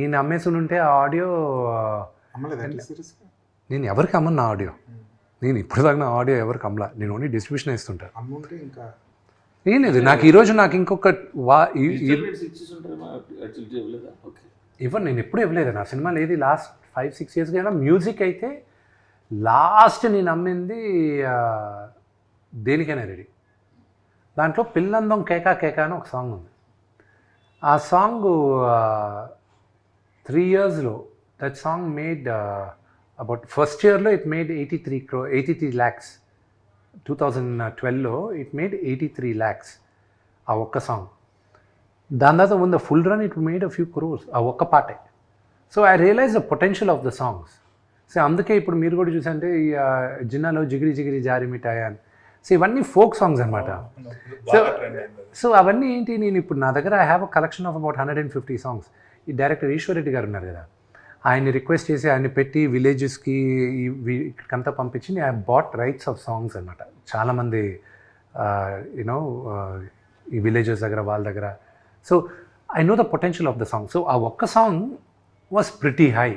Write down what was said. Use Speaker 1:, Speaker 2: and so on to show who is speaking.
Speaker 1: నేను అమ్మేసి ఉంటే ఆ ఆడియో నేను ఎవరికి అమ్మను నా ఆడియో? నేను ఇప్పుడు దాకా నా ఆడియో ఎవరికి అమ్మలా? నేను ఓన్లీ డిస్ట్రిబ్యూషన్ ఇస్తుంటాను ఏం లేదు నాకు ఈరోజు నాకు ఇంకొక వా ఇవ్వను నేను ఎప్పుడు ఇవ్వలేదు. నా సినిమాలు ఏది లాస్ట్ ఫైవ్ సిక్స్ ఇయర్స్ అయినా మ్యూజిక్ అయితే లాస్ట్ నేను అమ్మింది దేనికైనా రెడీ. దాంట్లో పిల్లందం కేకా కేకా అని ఒక సాంగ్ ఉంది. ఆ సాంగ్ త్రీ ఇయర్స్లో that song made about first ఇయర్లో it made eighty three crore eighty three lakhs two thousand ట్వెల్వ్లో it made eighty three lakhs ఆ ఒక్క సాంగ్ దాని తర్వాత ఉన్న full run it made a few crores ఆ ఒక్క పాటే. So I realize the potential of the songs so అందుకే ఇప్పుడు మీరు కూడా చూసంటే ఈ జిన్నాలో జిగిరి జిగిరి జారి మిఠాయి అని సో ఇవన్నీ ఫోక్ సాంగ్స్ అనమాట
Speaker 2: అయింది
Speaker 1: సో అవన్నీ ఏంటి నేను ఇప్పుడు నా దగ్గర I have a collection of about hundred and fifty songs ఈ డైరెక్టర్ ఈశ్వర్ రెడ్డి గారు ఉన్నారు కదా. ఆయన్ని రిక్వెస్ట్ చేసి ఆయన్ని పెట్టి విలేజెస్కి ఇక్కడికంతా పంపించి I bought rights of songs అనమాట చాలామంది యూనో ఈ విలేజెస్ దగ్గర వాళ్ళ దగ్గర. So I know the potential of the song so ఆ ఒక్క సాంగ్ వాస్ ప్రిటీ హై